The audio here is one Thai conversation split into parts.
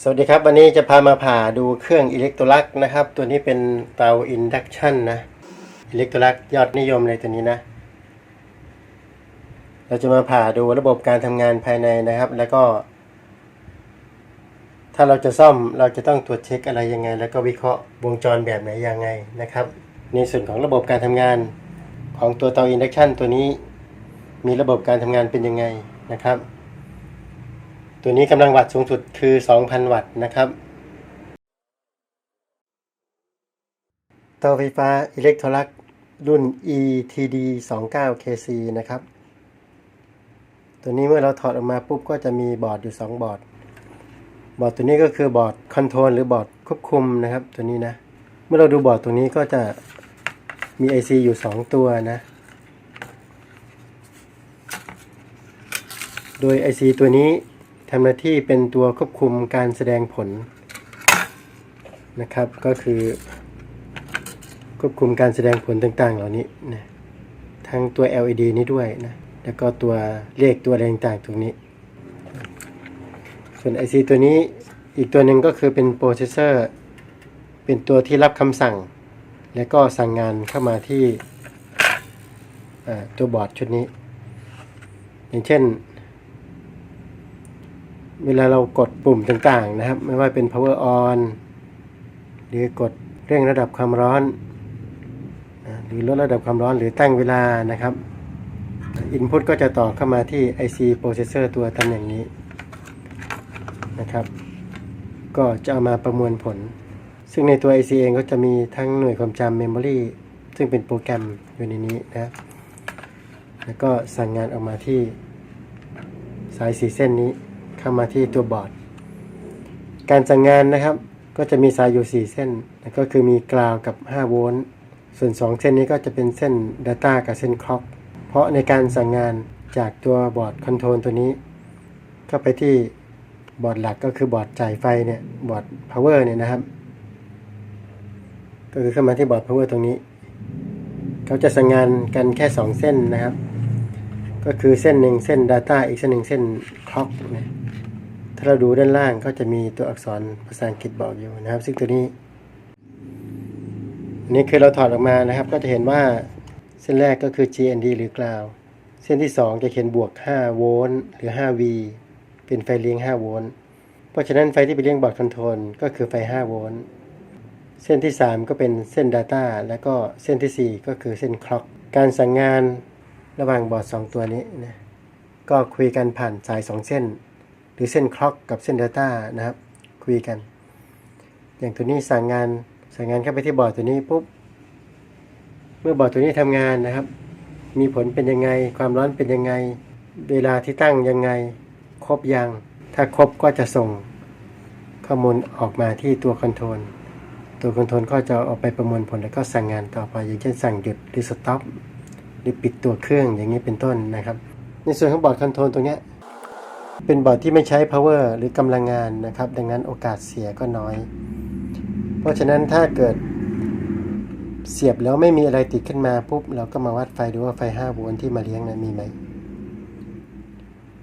สวัสดีครับ วันนี้จะพามาผ่าดูเครื่องอิเล็กโทรลักนะครับ ตัวนี้เป็นเตาอินดักชันนะอิเล็กโทรลักยอดนิยมเลยตัวนี้นะ เราจะมาผ่าดูระบบการทำงานภายในนะครับ แล้วก็ ถ้าเราจะซ่อมเราจะต้องตรวจเช็คอะไรยังไง แล้วก็วิเคราะห์วงจรแบบไหนยังไงนะครับ ในส่วนของระบบการทำงานของตัวเตาอินดักชันตัวนี้ มีระบบการทำงานเป็นยังไงนะครับ ตัวนี้กำลังวัตต์สูงสุดคือ 2,000 วัตต์นะครับ เตาไฟฟ้าอิเล็กโทรลักรุ่น ETD 29 KC นะครับ ตัวนี้เมื่อเราถอดออกมาปุ๊บก็จะมีบอร์ดอยู่ 2 บอร์ด บอร์ดตัวนี้ก็คือบอร์ดคอนโทรลหรือบอร์ดควบคุมนะครับ ตัวนี้นะ เมื่อเราดูบอร์ดตัวนี้ก็จะมี IC อยู่ 2 ตัวนะ โดย IC ตัวนี้ ทำหน้าที่เป็นตัวควบคุมการแสดงผลนะครับ ก็คือ ควบคุมการแสดงผลต่าง ๆ เหล่านี้นะทั้งตัว LED นี้ด้วยนะแล้วก็ตัวเลขตัวอะไรต่างๆตรงนี้ ส่วน IC ตัวนี้อีกตัวหนึ่งก็คือเป็นโปรเซสเซอร์ เป็นตัวที่รับคำสั่ง แล้วก็สั่งงานเข้ามาที่ตัวบอร์ดชุดนี้ อย่างเช่น เวลาเรากดปุ่มต่างๆนะครับ ไม่ว่าเป็น power on หรือกดเร่งระดับความร้อน หรือลดระดับความร้อนหรือตั้งเวลานะครับ input ก็จะต่อเข้ามาที่ IC processor ตัวตำแหน่งนี้นะครับ ก็จะเอามาประมวลผล ซึ่งในตัว IC เองก็จะมีทั้งหน่วยความจำ memory ซึ่งเป็นโปรแกรมอยู่ในนี้นะ แล้วก็สั่งงานออกมาที่สายสีเส้นนี้ เข้ามาที่ตัวบอร์ด การสั่งงานนะครับ ก็จะมีสายอยู่ 4 เส้น ก็คือมีกราวกับ 5 โวลต์ ส่วน 2 เส้นนี้ก็จะเป็นเส้น Data กับเส้นคล็อก เพราะในการสั่งงานจากตัวบอร์ดคอนโทรลตัวนี้ ก็ไปที่บอร์ดหลักก็คือบอร์ดจ่ายไฟเนี่ย บอร์ด power เนี่ยนะครับ ก็คือเข้ามาที่บอร์ด power ตรงนี้ เขาจะสั่งงานกันแค่ 2 เส้นนะครับ ก็คือเส้นหนึ่งเส้น Data อีกเส้นหนึ่งเส้น Clock นะาเราดูด้านล่างก็จะมีตัวอักษรภาษาอังกฤษบอกอยู่นะครับ ซึ่งตัวนี้นี่คือเราถอดออกมานะครับ ก็จะเห็นว่าเส้นแรกก็คือ GND หรือกราว เส้นที่ 2 จะเขียนบวก 5 โวลต์หรือ 5V เป็นไฟเลี้ยง 5 โวลต์ เพราะฉะนั้นไฟที่ไปเลี้ยงบอร์ดคอนโทรลก็คือไฟ 5 โวลต์ เส้นที่ 3 ก็เป็นเส้น Data แล้วก็เส้นทีสี่4 ก็คือเส้น Clock การสั่งงานระหว่างบอร์ด 2 ตัวนี้นะ ก็คุยกันผ่านสาย 2 เส้น หรือเส้น Clock กับเส้น Data นะครับ คุยกัน อย่างตัวนี้สั่งงานสั่งงานเข้าไปที่บอร์ดตัวนี้ปุ๊บ เมื่อบอร์ดตัวนี้ทำงานนะครับ มีผลเป็นยังไง ความร้อนเป็นยังไง เวลาที่ตั้งยังไง ครบยัง ถ้าครบก็จะส่งข้อมูลออกมาที่ตัวคอนโทรล ตัวคอนโทรลก็จะเอาไปประมวลผลแล้วก็สั่งงานต่อไปอย่างเช่นสั่งหยุดหรือสต็อปหรือปิดตัวเครื่องอย่างนี้เป็นต้นนะครับ ในส่วนของบอร์ดคอนโทรลตรงนี้ เป็นบอร์ดที่ไม่ใช้ power หรือกำลังงานนะครับ ดังนั้นโอกาสเสียก็น้อย เพราะฉะนั้นถ้าเกิดเสียบแล้วไม่มีอะไรติดขึ้นมาปุ๊บ เราก็มาวัดไฟดูว่าไฟ 5 โวลต์ที่มาเลี้ยงนะมีไหม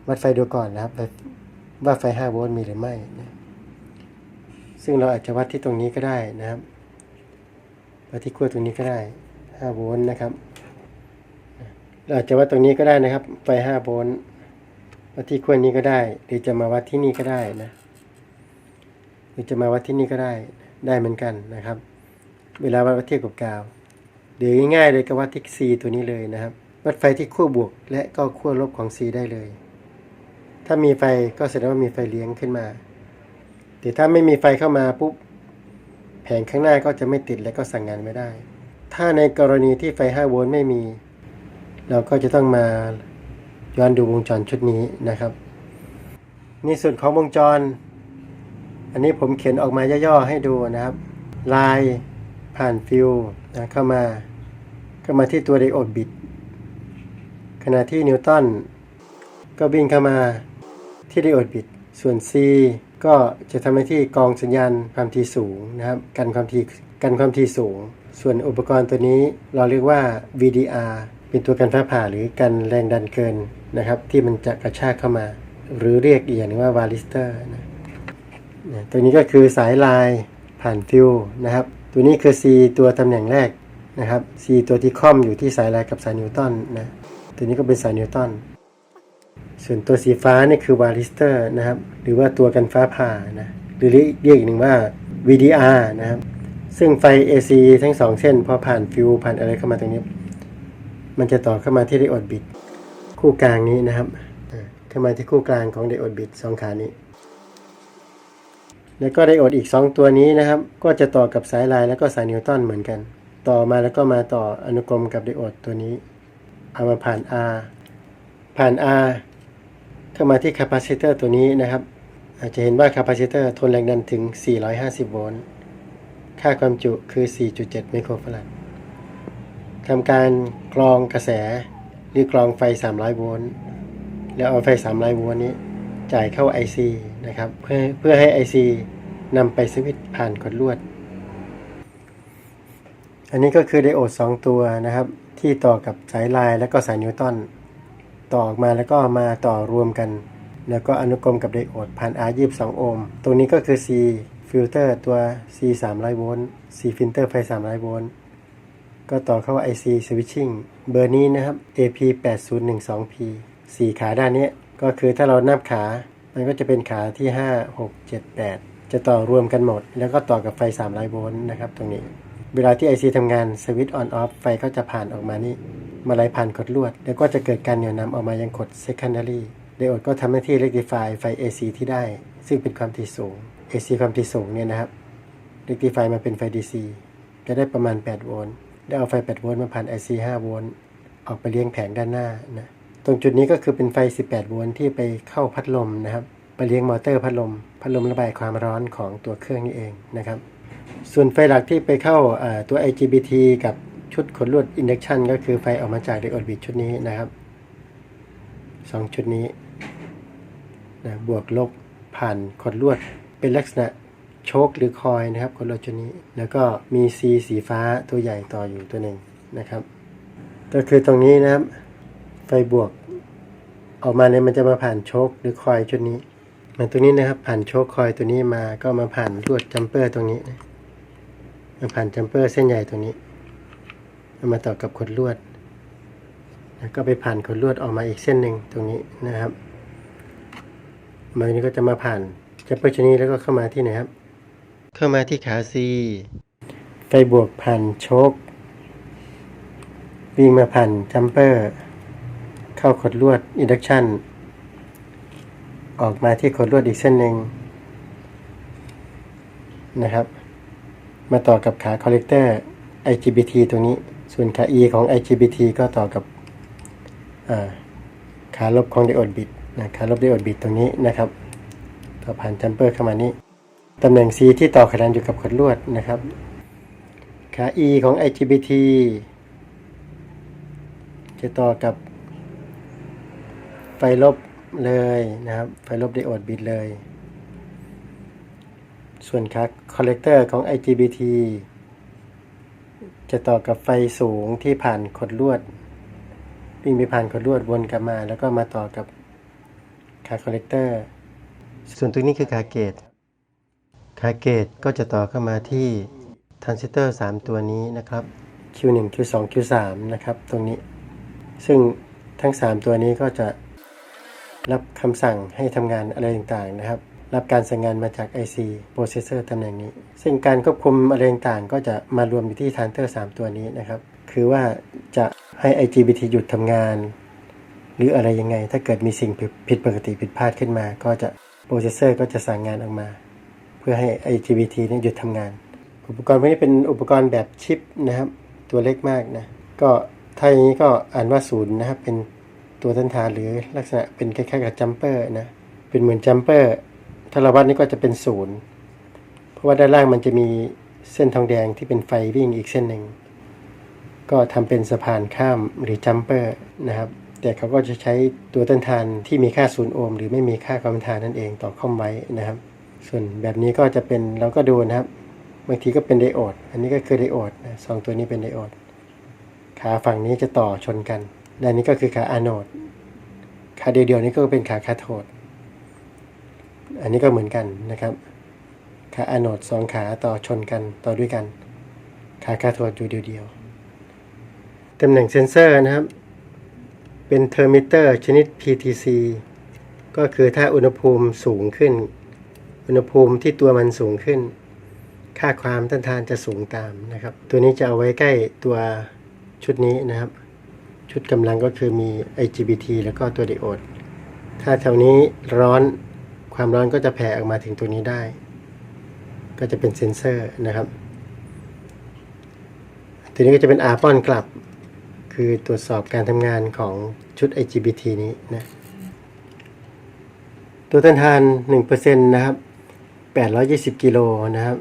วัดไฟดูก่อนนะครับ ว่าไฟ 5 โวลต์มีหรือไม่นะซึ่งเราอาจจะวัดที่ตรงนี้ก็ได้นะครับวัดที่ขั้วตรงนี้ก็ได้ 5 โวลต์นะครับเราอาจจะวัดตรงนี้ก็ได้นะครับ ไฟ 5 โวลต์ วัดที่ขั้วนี้ก็ได้ หรือจะมาวัดที่นี่ก็ได้นะ หรือจะมาวัดที่นี่ก็ได้ ได้เหมือนกันนะครับ เวลาวัดเทียบกับกาวหรือง่ายๆเลยก็วัดที่ C ตัวนี้เลยนะครับ วัดไฟที่ขั้วบวกและก็ขั้วลบของ C ได้เลย ถ้ามีไฟก็แสดงว่ามีไฟเลี้ยงขึ้นมา แต่ถ้าไม่มีไฟเข้ามาปุ๊บแผงข้างหน้าก็จะไม่ติดและก็สั่งงานไม่ได้ ถ้าในกรณีที่ไฟ5โวลต์ไม่มี เราก็จะต้องมา ย้อนดูวงจรชุดนี้นะครับนี่ส่วนของวงจร อันนี้ผมเขียนออกมาย่อๆให้ดูนะครับ ลายผ่านฟิวนะเข้ามาเข้ามาที่ตัวไดโอดบิตขณะที่นิวตันก็วิ่งเข้ามาที่ไดโอดบิตส่วน C ก็จะทำหน้าที่กองสัญญาณความถี่สูงนะครับ กันความถี่กันความถี่สูง ส่วนอุปกรณ์ตัวนี้เราเรียกว่า VDR เป็นตัวกันฟ้าผ่าหรือกันแรงดันเกินนะครับ ที่มันจะกระชากเข้ามา หรือเรียกอีกอย่างหนึงว่าวาลิสเตอร์นะตัวนี้ก็คือสายลายผ่านฟิวนะครับ ตัวนี้คือ C ตัวตำแหน่งแรกนะครับ C ตัวที่ค่อมอยู่ที่สายลายกับสายนิวตันนะตัวนี้ก็เป็นสายนิวตันส่วนตัวสีฟ้านี่คือวาริสเตอร์นะครับ หรือว่าตัวกันฟ้าผ่านะหรือเรียกอีกหนึ่งว่า VDR นะครับซึ่งไฟ AC ทั้งสองเส้นพอผ่านฟิวผ่านอะไรเข้ามาตรงนี้ มันจะต่อเข้ามาที่ไดโอดบิตคู่กลางนี้นะครับเข้ามาที่คู่กลางของไดโอดบิตสองขานี้ แล้วก็ไดโอดอีก 2 ตัวนี้นะครับ ก็จะต่อกับสายลายแล้วก็สายนิวตันเหมือนกัน ต่อมาแล้วก็มาต่ออนุกรมกับไดโอดตัวนี้ เอามาผ่าน R ผ่าน R เข้ามาที่คาปาซิเตอร์ตัวนี้นะครับ อาจจะเห็นว่าคาปาซิเตอร์ทนแรงดันถึง 450 โวลต์ ค่าความจุคือ 4.7 ไมโครฟาราด ทำการกรองกระแสหรือกรองไฟ 300 โวลต์แล้วเอาไฟ 300 โวลต์นี้จ่ายเข้า IC นะครับ เพื่อเพื่อให้ IC นำไปสวิตช์ผ่านกดลวด อันนี้ก็คือไดโอด 2 ตัวนะครับ ที่ต่อกับสายลายแล้วก็สายนิวตันต่อออกมาแล้วก็มาต่อรวมกัน แล้วก็อนุกรมกับไดโอดผ่าน R 22 โอห์มตรงนี้ก็คือ C ฟิลเตอร์ตัว C 300โวลต์ C ฟิลเตอร์ไฟ300โวลต์ ก็ต่อเข้า IC switching เบอร์นี้นะครับ AP 8012P สี่ขาด้านนี้ ก็คือถ้าเรานับขา มันก็จะเป็นขาที่ 5 6 7 8 จะต่อรวมกันหมด แล้วก็ต่อกับไฟ300โวลต์นะครับตรงนี้ เวลาที่ IC ทำงานสวิตช์ on off ไฟก็จะผ่านออกมานี่ มาไหลผ่านกดลวด แล้วก็จะเกิดการเหนี่ยวนำออกมายังกด secondary ไดโอดก็ทำหน้าที่ rectify ไฟ AC ที่ได้ ซึ่งเป็นความถี่สูง AC ความถี่สูงเนี่ยนะครับ rectify มาเป็นไฟ DC จะได้ประมาณ 8 โวลต์ ได้เอาไฟ 8 โวลต์มาผ่าน IC 5 โวลต์ออกไปเลี้ยงแผงด้านหน้านะตรงจุดนี้ก็คือเป็นไฟ 18 โวลต์ที่ไปเข้าพัดลมนะครับ ไปเลี้ยงมอเตอร์พัดลม พัดลมระบายความร้อนของตัวเครื่องนี่เองนะครับ ส่วนไฟหลักที่ไปเข้าตัว IGBT กับชุดขนลวด induction ก็คือไฟออกมาจากไดโอดบิตชุดนี้นะครับสองชุดนี้นะบวกลบผ่านขดลวดเป็นลักษณะ โชคหรือคอยนะครับขดลวดชุดนี้ แล้วก็มี C สีฟ้าตัวใหญ่ต่ออยู่ตัวหนึ่งนะครับ ก็คือตรงนี้นะครับ ไฟบวก ออกมาเนี่ยมันจะมาผ่านโชคหรือคอยชุดนี้มันตัวนี้นะครับ ผ่านโชคคอยตัวนี้มาก็มาผ่านลวดจัมเปอร์ตรงนี้นะมาผ่านจัมเปอร์เส้นใหญ่ตัวนี้มาต่อกับขดลวด แล้วก็ไปผ่านขดลวดออกมาอีกเส้นหนึ่งตรงนี้นะครับมันนี้ก็จะมาผ่านจัมเปอร์ชดนี้แล้วก็เข้ามาที่ไหนครับ เข้ามาที่ขา C ไฟบวกผ่านโชควิ่งมาผ่านจัมเปอร์ เข้าขดลวด induction ออกมาที่ขดลวดอีกเส้นหนึ่งนะครับ มาต่อกับขา collector IGBT ตรงนี้ ส่วนขา E ของ IGBT ก็ต่อกับาขาลบของ diode bit นะขาลบ diode bit ตรงนี้นะครับ ต่อผ่านจัมเปอร์เข้ามานี้ ตำแหน่ง C ที่ต่อขนานอยู่กับขดลวดนะครับ ขา E ของ IGBT จะต่อกับไฟลบเลยนะครับ ไฟลบไดโอดบิตเลย ส่วนขาคอลเลกเตอร์ของ IGBT จะต่อกับไฟสูงที่ผ่านขดลวดวิ่งไปผ่านขดลวดวนกลับมา แล้วก็มาต่อกับขาคอลเลกเตอร์ ส่วนตรงนี้คือขาเกต เกตก็จะต่อเข้ามาที่ทรานซิสเตอร์ 3 ตัวนี้นะครับ Q1 Q2 Q3 นะครับ ตรงนี้ ซึ่งทั้ง 3 ตัวนี้ก็จะรับคำสั่งให้ทำงานอะไรต่างๆนะครับ รับการสั่งงานมาจาก IC processor ตำแหน่งนี้ ซึ่งการควบคุมอะไรต่างๆก็จะมารวมอยู่ที่ทรานเตอร์ 3 ตัวนี้นะครับ คือว่าจะให้ IGBT หยุดทำงาน หรืออะไรยังไง ถ้าเกิดมีสิ่งผิดปกติผิดพลาดขึ้นมา ก็จะ processor ก็จะสั่งงานออกมา เพื่อให้ไอ IGBT นี้หยุดทำงาน อุปกรณ์พวกนี้เป็นอุปกรณ์แบบชิปนะครับ ตัวเล็กมากนะก็ถ้าอย่างนี้ก็อ่านว่าศูนย์นะครับ เป็นตัวต้นทานหรือลักษณะเป็นคล้ายๆกับจัมเปอร์นะเป็นเหมือนจัมเปอร์ถ้าเราวัดนี่ก็จะเป็นศูนย์เพราะว่าด้านล่างมันจะมีเส้นทองแดงที่เป็นไฟวิ่งอีกเส้นหนึ่งก็ทำเป็นสะพานข้ามหรือจัมเปอร์นะครับ แต่เขาก็จะใช้ตัวต้นทานที่มีค่าศูนย์โอห์มหรือไม่มีค่าความต้านทานนั่นเองต่อข้อมไว้นะครับ ส่วนแบบนี้ก็จะเป็นเราก็ดูนะครับบางทีก็เป็นไดโอด อันนี้ก็คือไดโอดนะสองตัวนี้เป็นไดโอด ขาฝั่งนี้จะต่อชนกันด้านนี้ก็คือขาอะโนด ขาเดียวๆนี้ก็เป็นขาคาโทด อันนี้ก็เหมือนกันนะครับ ขาอะโนดสองขาต่อชนกันต่อด้วยกัน ขาคาโทดอยู่เดียวๆตำแหน่งเซนเซอร์นะครับ เป็นเทอร์มิเตอร์ชนิด PTC ก็คือถ้าอุณหภูมิสูงขึ้น อุณหภูมิที่ตัวมันสูงขึ้น ค่าความต้านทานจะสูงตามนะครับ ตัวนี้จะเอาไว้ใกล้ตัวชุดนี้นะครับ ชุดกำลังก็คือมี IGBT แล้วก็ตัวไดโอด ถ้าแถวนี้ร้อนความร้อนก็จะแผ่ออกมาถึงตัวนี้ได้ ก็จะเป็นเซ็นเซอร์นะครับ ตัวนี้ก็จะเป็น R ป้อนกลับ คือตรวจสอบการทำงานของชุด IGBT นี้นะตัวต้านทาน 1%นะครับ 820 กิโลนะครับ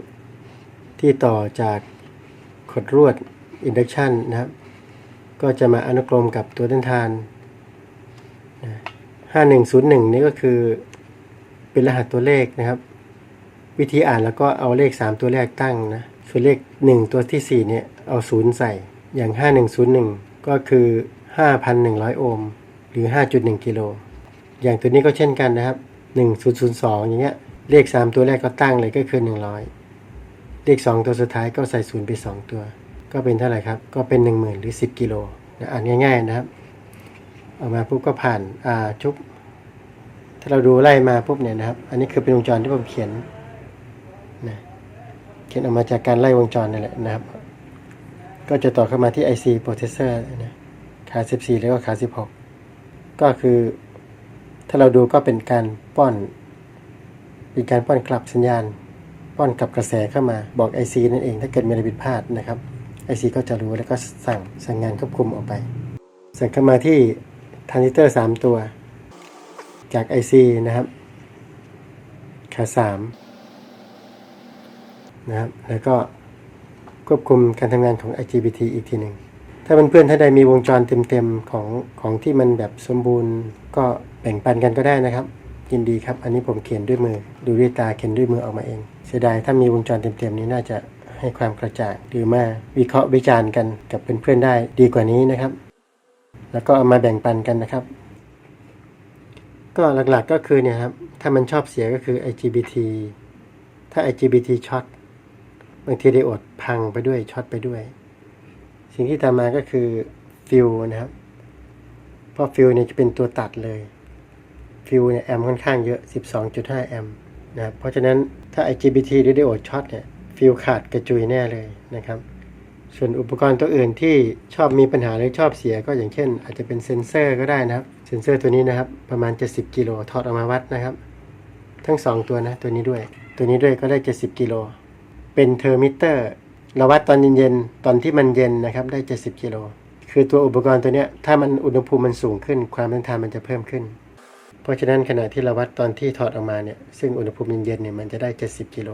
ที่ต่อจากขดรวด induction นะครับ ก็จะมาอนุกรมกับตัวต้านทานนะ5101 นี่ก็คือเป็นรหัสตัวเลขนะครับ วิธีอ่านแล้วก็เอาเลข 3 ตัวแรกตั้งนะส่วนเลข 1 ตัวทีสี่ 4 เนี่ย เอา 0 ใส่อย่าง 5101 ก็คือ 5,100 โอห์มหรือ 5.1 กิโล อย่างตัวนี้ก็เช่นกันนะครับ 1002 อย่างเงี้ย เลข 3 ตัวแรกก็ตั้งเลยก็คือ 100 เลข 2 ตัวสุดท้ายก็ใส่0ไป2 ตัว ก็เป็นเท่าไหร่ครับ ก็เป็น 10,000 หรือ 10 กิโลนะอ่านง่าย ๆ นะครับออกมาปุ๊บก็ผ่านอ่าชุบถ้าเราดูไล่มาปุ๊บเนี่ยนะครับ อันนี้คือเป็นวงจรที่ผมเขียนนะเขียนออกมาจากการไล่วงจรนี่แหละนะครับ ก็จะต่อเข้ามาที่ IC processor นะขา 14 แล้วก็ขา 16 ก็คือถ้าเราดูก็เป็นการป้อน เป็นการป้อนกลับสัญญาณ ป้อนกลับกระแสเข้ามาบอก IC นั่นเองถ้าเกิดมีอะไรผิดพลาดนะครับ IC ก็จะรู้แล้วก็สั่งสั่งงานควบคุมออกไป สั่งเข้ามาที่ทรานซิสเตอร์ 3 ตัว จาก IC นะครับขา3นะครับแล้วก็ควบคุมการทำงานของ IGBT อีกทีหนึ่งถ้าเพื่อนๆถ้าใดมีวงจรเต็มๆของของที่มันแบบสมบูรณ์ก็แบ่งปันกันก็ได้นะครับ ยินดีครับ อันนี้ผมเขียนด้วยมือ ดูด้วยตาเขียนด้วยมือออกมาเอง เสียดายถ้ามีวงจรเต็มๆนี้น่าจะให้ความกระจ่างหรือมาวิเคราะห์วิจารณ์กันกับเพื่อนๆได้ดีกว่านี้นะครับ แล้วก็เอามาแบ่งปันกันนะครับ ก็หลักๆก็คือเนี่ยครับ ถ้ามันชอบเสียก็คือ IGBT ถ้า IGBT ช็อตบางทีไดโอดพังไปด้วยช็อตไปด้วย สิ่งที่ตามมาก็คือฟิวนะครับ เพราะฟิวเนี่ยจะเป็นตัวตัดเลย ฟิวเนี่ยแอมค่อนข้างเยอะ 12.5 แอมนะครับเพราะฉะนั้นถ้า IGBT หรือไดโอดช็อตเนี่ยฟิวขาดกระจุยแน่เลยนะครับ ส่วนอุปกรณ์ตัวอื่นที่ชอบมีปัญหาหรือชอบเสียก็อย่างเช่น อาจจะเป็นเซ็นเซอร์ก็ได้นะครับ เซ็นเซอร์ตัวนี้นะครับ ประมาณ 70กิโลถอดออกมาวัดนะครับ ทั้ง 2 ตัวนะตัวนี้ด้วย ตัวนี้ด้วยก็ได้ 70กิโลเป็นเทอร์มิเตอร์เราวัดตอนเย็นๆตอนที่มันเย็นนะครับได้ 70กิโลคือตัวอุปกรณ์ตัวนี้ถ้ามันอุณหภูมิมันสูงขึ้น ความต้านทานมันจะเพิ่มขึ้น ราะฉะนั้นขณะที่เราวัดตอนที่ถอดออกมาเนี่ยซึ่งอุณหภูมิเย็นๆเนี่ยมันจะได้ 70กิโล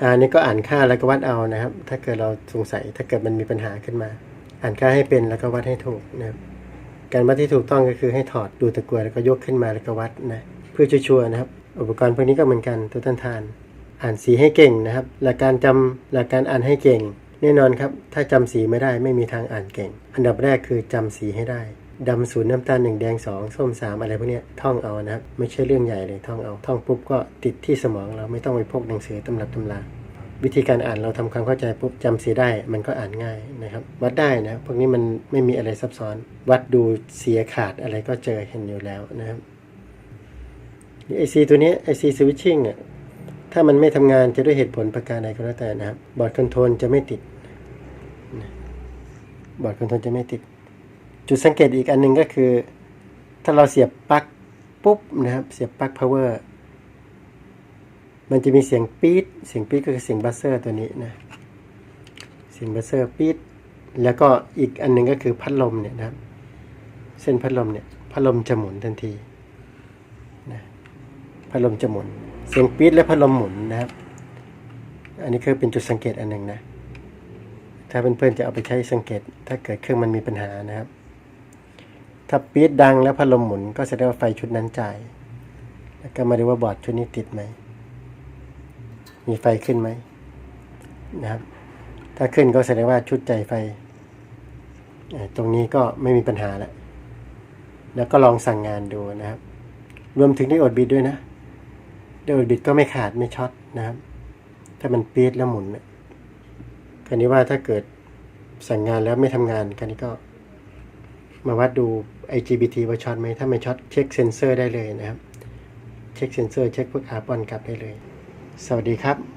อ่านี่ก็อ่านค่าแล้วก็วัดเอานะครับ ถ้าเกิดเราสงสัยถ้าเกิดมันมีปัญหาขึ้นมา อ่านค่าให้เป็นแล้วก็วัดให้ถูกนะครับการวัดที่ถูกต้องก็คือให้ถอดดูตะกั่วแล้วก็ยกขึ้นมาแล้วก็วัดนะเพื่อชัวร์นะครับ อุปกรณ์พวกนี้ก็เหมือนกันตัวต้านทาน อ่านสีให้เก่งนะครับหลักการจำหลักการอ่านให้เก่ง แน่นอนครับ ถ้าจำสีไม่ได้ไม่มีทางอ่านเก่ง อันดับแรกคือจำสีให้ได้ ดำศูนย์น้ำตาลหนึ่งแดงสองส้มสามอะไรพวกนี้ท่องเอานะครับ ไม่ใช่เรื่องใหญ่เลยท่องเอา ท่องปุ๊บก็ติดที่สมองเราไม่ต้องไปพกหนังสือตำรับตำราวิธีการอ่านเราทำความเข้าใจปุ๊บจำเสียได้มันก็อ่านง่ายนะครับ วัดได้นะพวกนี้มันไม่มีอะไรซับซ้อน วัดดูเสียขาดอะไรก็เจอเห็นอยู่แล้วนะครับไอซีตัวนี้ไอซีสวิตชิ่งเนี่ยถ้ามันไม่ทำงานจะด้วยเหตุผลประการใดก็แล้วแต่นะครับ บอร์ดคอนโทรลจะไม่ติดบอร์ดคอนโทรลจะไม่ติด จุดสังเกตอีกอันหนึ่งก็คือ ถ้าเราเสียบปลั๊กปุ๊บนะครับเสียบปลั๊ก power มันจะมีเสียงปี๊ดเสียงปี๊ดก็คือเสียงบัสเซอร์ตัวนี้นะเสียงบัสเซอร์ปี๊ดแล้วก็อีกอันหนึ่งก็คือพัดลมเนี่ยนะครับ เส้นพัดลมเนี่ยพัดลมจะหมุนทันทีนะพัดลมจะหมุน เสียงปี๊ดและพัดลมหมุนนะครับ อันนี้คือเป็นจุดสังเกตอันหนึ่งนะถ้าเพื่อนๆจะเอาไปใช้สังเกต ถ้าเกิดเครื่องมันมีปัญหานะครับ ถ้าปี๊ดดังแล้วพัดลมหมุนก็แสดงว่าไฟชุดนั้นจ่าย แล้วก็มาดูว่าบอร์ดชุดนี้ติดไหม มีไฟขึ้นไหมนะครับ ถ้าขึ้นก็แสดงว่าชุดใจไฟ ตรงนี้ก็ไม่มีปัญหาแล้ว แล้วก็ลองสั่งงานดูนะครับ รวมถึงไดโอดบิดด้วยนะไดโอดบิดก็ไม่ขาดไม่ช็อตนะครับ ถ้ามันปี๊ดแล้วหมุนเนี่ยคราวนี้ว่าถ้าเกิดสั่งงานแล้วไม่ทำงานคราวนี้ก็ มาวัดดู IGBT ว่าช็อตไหมถ้าไม่ช็อตเช็คเซนเซอร์ได้เลยนะครับ เช็คเซนเซอร์เช็คพวกอาร์บอนกลับได้เลย สวัสดีครับ